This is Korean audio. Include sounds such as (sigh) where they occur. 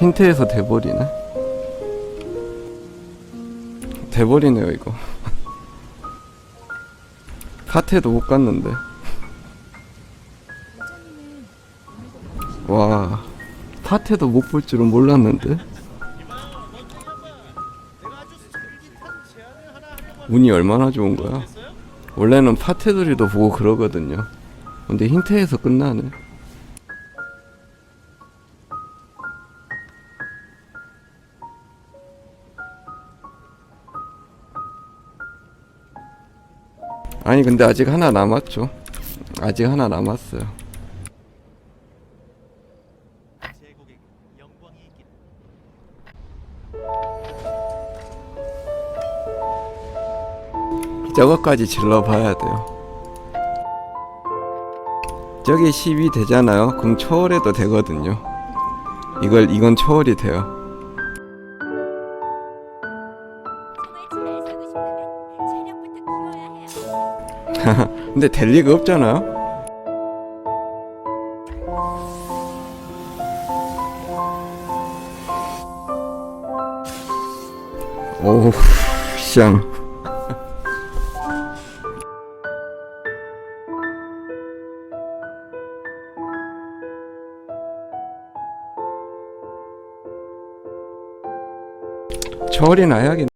힌트에서 돼버리네. 돼버리네요 이거. (laughs) 파테도 못 갔는데. 와, 파테도 못 볼 줄은 몰랐는데. 운이 얼마나 좋은 거야. 원래는 파테들이도 보고 그러거든요. 근데 힌트에서 끝나네. 아니 근데 아직 하나 남았죠. 아직 하나 남았어요. 저거까지 질러봐야 돼요. 저게 10이 되잖아요. 그럼 초월해도 되거든요. 이걸 이건 초월이 돼요. 정말 잘 사고 (laughs) 근데 될 리가 없잖아요. 오우, 쌍. 초월이나 해야겠네.